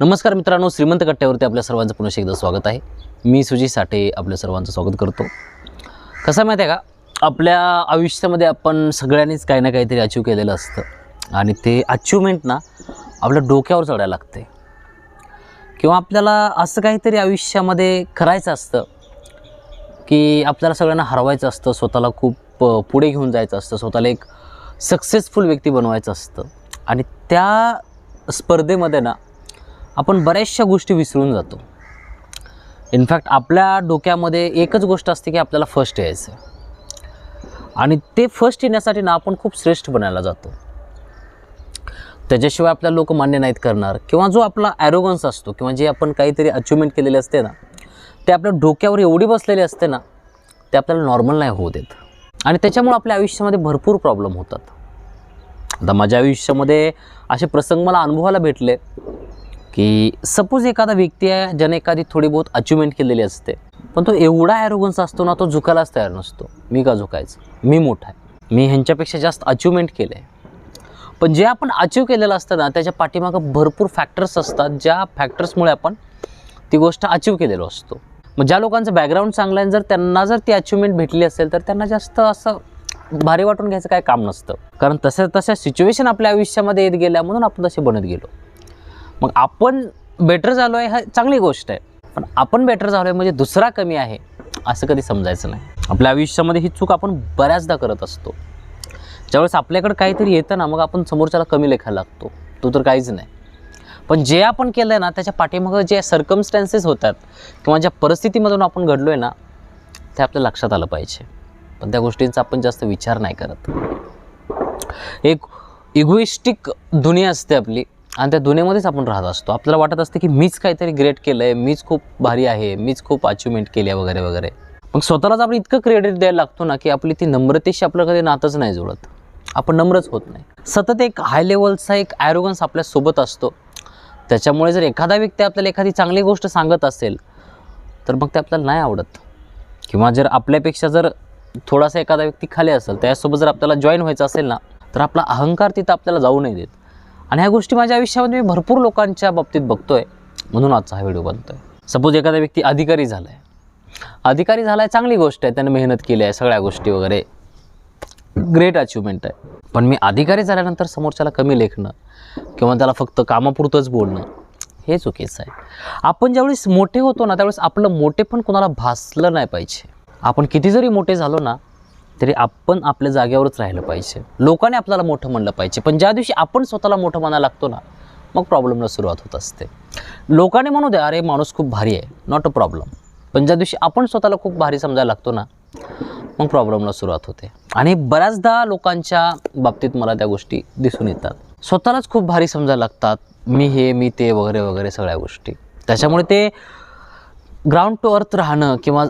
नमस्कार मित्रांनो श्रीमंत कट्ट्यावरती आपल्या सर्वांचं पुन्हा एकदा स्वागत आहे. मी सुजी साठे आपल्या सर्वांचं स्वागत करतो. कसं आहे माहिती आहे का? आपल्या आयुष्यामध्ये आपण सगळ्यांनीच काही ना काहीतरी अचीव केलेलं असतं. आणि ते अचिव्हमेंट ना आपल्या डोक्यावर चढायला लागते. किंवा आपल्याला असं काहीतरी आयुष्यामध्ये करायचं असतं की आपल्याला सगळ्यांना हरवायचं असतं स्वतःला खूप पुढे घेऊन जायचं असतं स्वतःला एक सक्सेसफुल व्यक्ती बनवायचं असतं. आणि त्या स्पर्धेमध्ये ना आपण बऱ्याचशा गोष्टी विसरून जातो. इनफॅक्ट आपल्या डोक्यामध्ये एकच गोष्ट असते की आपल्याला फर्स्ट यायचं आणि ते फर्स्ट येण्यासाठी ना आपण खूप श्रेष्ठ बनायला जातो. त्याच्याशिवाय आपल्याला लोक मान्य नाहीत करणार. किंवा जो आपला ॲरोगन्स असतो किंवा जे आपण काहीतरी अचिव्हमेंट केलेले असते ना ते आपल्या डोक्यावर एवढी बसलेली असते ना ते आपल्याला नॉर्मल नाही होऊ देत. आणि त्याच्यामुळे आपल्या आयुष्यामध्ये भरपूर प्रॉब्लेम होतात. आता माझ्या आयुष्यामध्ये असे प्रसंग मला अनुभवायला भेटले. की सपोज एखादा व्यक्ती आहे ज्याने एखादी थोडी बहुत अचिव्हमेंट केलेली असते पण तो एवढा ॲरोगन्स असतो ना तो झुकायलाच तयार नसतो. मी का झुकायचं? मी मोठा आहे. मी ह्यांच्यापेक्षा जास्त अचिव्हमेंट केलं आहे पण जे आपण अचीव केलेलं असतं ना त्याच्या पाठीमागं भरपूर फॅक्टर्स असतात ज्या फॅक्टर्समुळे आपण ती गोष्ट अचीव केलेलो असतो. मग ज्या लोकांचं बॅकग्राऊंड चांगलं आहे जर त्यांना जर ती अचिव्हमेंट भेटली असेल तर त्यांना जास्त असं भारी वाटून घ्यायचं काय काम नसतं. कारण तसं तशा सिच्युएशन आपल्या आयुष्यामध्ये येत गेल्या म्हणून आपण तसे बनत गेलो. मग आपण बेटर झालो आहे हा चांगली गोष्ट आहे. पण आपण बेटर झालो आहे म्हणजे दुसरा कमी आहे असं कधी समजायचं नाही. आपल्या आयुष्यामध्ये ही चूक आपण बऱ्याचदा करत असतो. ज्यावेळेस आपल्याकडे काहीतरी येतं ना मग आपण समोरच्याला कमी लेखायला लागतो. तो तर काहीच नाही. पण जे आपण केलं आहे ना त्याच्या पाठीमागं जे सर्कमस्टॅन्सेस होतात किंवा ज्या परिस्थितीमधून आपण घडलो आहे ना ते आपल्या लक्षात आलं पाहिजे. पण त्या गोष्टींचा आपण जास्त विचार नाही करत. एक इगोइस्टिक दुनिया असते आपली. आणि त्या दुनियेमध्येच आपण राहत असतो. आपल्याला वाटत असते की मीच काहीतरी ग्रेट केलं आहे मीच खूप भारी आहे मीच खूप अचिव्हमेंट केली आहे वगैरे वगैरे. मग स्वतःलाच आपण इतकं क्रेडिट द्यायला लागतो ना की आपली ती नम्रतेशी आपलं कधी नातंच नाही जुळत. आपण नम्रच होत नाही. सतत एक हाय लेवलचा एक ॲरोगन्स आपल्यासोबत असतो. त्याच्यामुळे जर एखादा व्यक्ती आपल्याला एखादी चांगली गोष्ट सांगत असेल तर मग ते आपल्याला नाही आवडत. किंवा जर आपल्यापेक्षा जर थोडासा एखादा व्यक्ती खाली असेल त्यासोबत जर आपल्याला जॉईन व्हायचं असेल ना तर आपला अहंकार तिथं आपल्याला जाऊ नाही देत. आणि ह्या गोष्टी माझ्या आयुष्यामध्ये मी भरपूर लोकांच्या बाबतीत बघतोय. म्हणून आजचा हा व्हिडिओ बनतोय. सपोज एखादा व्यक्ती अधिकारी झाला आहे अधिकारी झाला आहे चांगली गोष्ट आहे. त्याने मेहनत केली आहे सगळ्या गोष्टी वगैरे. ग्रेट अचिव्हमेंट आहे. पण मी अधिकारी झाल्यानंतर समोरच्याला कमी लेखणं किंवा त्याला फक्त कामापुरतंच बोलणं हे चुकीचं आहे. आपण ज्यावेळेस मोठे होतो ना त्यावेळेस आपलं मोठे पण कोणाला भासलं नाही पाहिजे. आपण किती जरी मोठे झालो ना तरी आपण आपल्या जागेवरच राहिलं पाहिजे. लोकांनी आपल्याला मोठं म्हणलं पाहिजे. पण ज्या दिवशी आपण स्वतःला मोठं म्हणायला लागतो ना मग प्रॉब्लेमला सुरुवात होत असते. लोकांनी म्हणू द्या अरे माणूस खूप भारी आहे. नॉट अ प्रॉब्लेम पण ज्या दिवशी आपण स्वतःला खूप भारी समजायला लागतो ना मग प्रॉब्लेमला सुरुवात होते. आणि बऱ्याचदा लोकांच्या बाबतीत मला त्या गोष्टी दिसून येतात. स्वतःलाच खूप भारी समजायला लागतात. मी हे मी ते वगैरे वगैरे सगळ्या गोष्टी. त्याच्यामुळे ते ग्राउंड टू अर्थ राहणं किंवा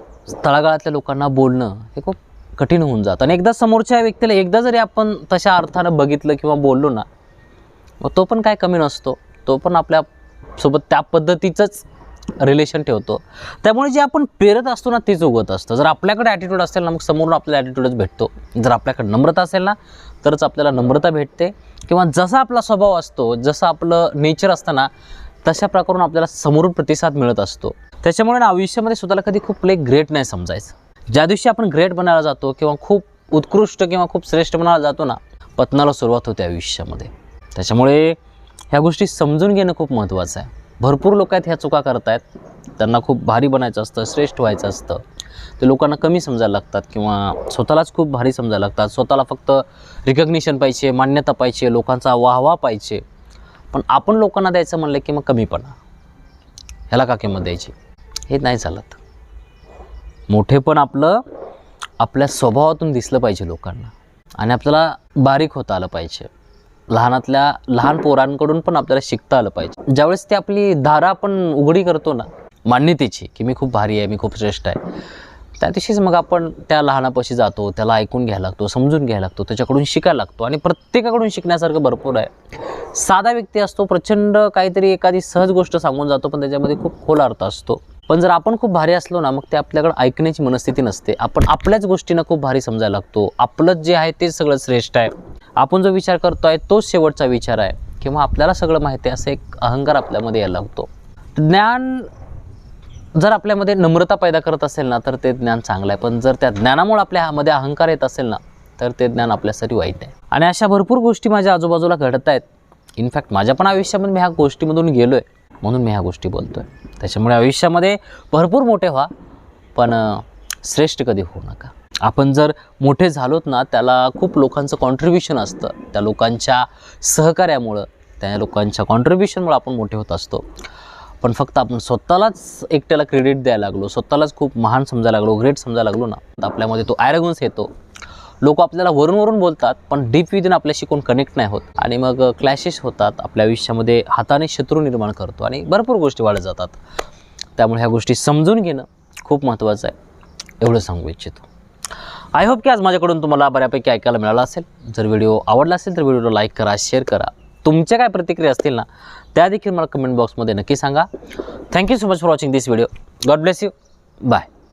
तळागाळातल्या लोकांना बोलणं हे खूप कठीण होऊन जातं. आणि एकदा समोरच्या व्यक्तीला एकदा जरी आपण तशा अर्थानं बघितलं किंवा बोललो ना मग तो पण काय कमी नसतो. तो पण आपल्यासोबत त्या पद्धतीचंच रिलेशन ठेवतो. त्यामुळे जे आपण पेरत असतो ना तेच उगवत असतं. जर आपल्याकडे ॲटिट्यूड असेल ना मग समोरून आपल्याला ॲटिट्यूडच भेटतो. जर आपल्याकडे नम्रता असेल ना तरच आपल्याला नम्रता भेटते. किंवा जसा आपला स्वभाव असतो जसं आपलं नेचर असतं ना तशा प्रकारून आपल्याला समोरून प्रतिसाद मिळत असतो. त्याच्यामुळे ना आयुष्यामध्ये स्वतःला कधी खूप लई ग्रेट नाही समजायचं. ज्या दिवशी आपण ग्रेट बनायला जातो किंवा खूप उत्कृष्ट किंवा खूप श्रेष्ठ बनायला जातो ना पतनाला सुरुवात होते आयुष्यामध्ये. त्याच्यामुळे ह्या गोष्टी समजून घेणं खूप महत्त्वाचं आहे. भरपूर लोक आहेत ह्या चुका करत आहेत त्यांना खूप भारी बनायचं असतं श्रेष्ठ व्हायचं असतं. ते लोकांना कमी समजायला लागतात किंवा स्वतःलाच खूप भारी समजायला लागतात. स्वतःला फक्त रिकग्निशन पाहिजे मान्यता पाहिजे लोकांचा वाहवा पाहिजे. पण आपण लोकांना द्यायचं म्हणलं की मग कमीपणा. ह्याला का किंमत द्यायची. हे नाही चालत. मोठेपण आपलं आपल्या स्वभावातून दिसलं पाहिजे लोकांना. आणि आपल्याला बारीक होता आलं पाहिजे. लहानातल्या लहान पोरांकडून पण आपल्याला शिकता आलं पाहिजे. ज्यावेळेस ती आपली धारा आपण उघडी करतो ना मान्यतेची की मी खूप भारी आहे मी खूप श्रेष्ठ आहे त्या दिवशीच मग आपण त्या लहानापाशी जातो त्याला ऐकून घ्यायला लागतो समजून घ्यायला लागतो त्याच्याकडून शिकायला लागतो आणि प्रत्येकाकडून शिकण्यासारखं भरपूर आहे. साधा व्यक्ती असतो प्रचंड काहीतरी एखादी सहज गोष्ट सांगून जातो पण त्याच्यामध्ये खूप खोल अर्थ असतो. पण जर आपण खूप भारी असलो ना मग ते आपल्याकडे ऐकण्याची मनस्थिती नसते. आपण आपल्याच गोष्टींना खूप भारी समजायला लागतो. आपलंच जे आहे ते सगळं श्रेष्ठ आहे. आपण जो विचार करतो आहे तोच शेवटचा विचार आहे. किंवा आपल्याला सगळं माहिती आहे असं एक अहंकार आपल्यामध्ये यायला लागतो. ज्ञान जर आपल्यामध्ये नम्रता पैदा करत असेल ना तर ते ज्ञान चांगलं आहे. पण जर त्या ज्ञानामुळे आपल्यामध्ये अहंकार येत असेल ना तर ते ज्ञान आपल्यासाठी वाईट आहे. आणि अशा भरपूर गोष्टी माझ्या आजूबाजूला घडत आहेत. इनफॅक्ट माझ्या पण आयुष्यामध्ये मी ह्या गोष्टीमधून गेलो आहे म्हणून मी ह्या गोष्टी बोलतो आहे त्याच्यामुळे आयुष्यामध्ये भरपूर मोठे व्हा पण श्रेष्ठ कधी होऊ नका. आपण जर मोठे झालोत ना त्याला खूप लोकांचं कॉन्ट्रीब्युशन असतं. त्या लोकांच्या सहकार्यामुळं त्या लोकांच्या कॉन्ट्रीब्युशनमुळे आपण मोठे होत असतो. पण फक्त आपण स्वतःलाच एकट्याला क्रेडिट द्यायला लागलो स्वतःलाच खूप महान समजायला लागलो ग्रेट समजायला लागलो ना तर आपल्यामध्ये तो ॲरगन्स येतो. लोक आपल्याला वरून वरून बोलतात पण डीप विदिन आपल्याशी कोण कनेक्ट नाही होत. आणि मग क्लॅशेस होतात आपल्या आयुष्यामध्ये हाताने शत्रू निर्माण करतो आणि भरपूर गोष्टी वाढत जातात. त्यामुळे ह्या गोष्टी समजून घेणं खूप महत्त्वाचं आहे. एवढं सांगू इच्छितो. आय होप की आज माझ्याकडून तुम्हाला बऱ्यापैकी ऐकायला मिळाला असेल. जर व्हिडिओ आवडला असेल तर व्हिडिओला लाईक करा शेअर करा. तुमच्या काय प्रतिक्रिया असतील ना त्या देखील मला कमेंट बॉक्समध्ये नक्की सांगा. Thank you so much for watching this video God bless you bye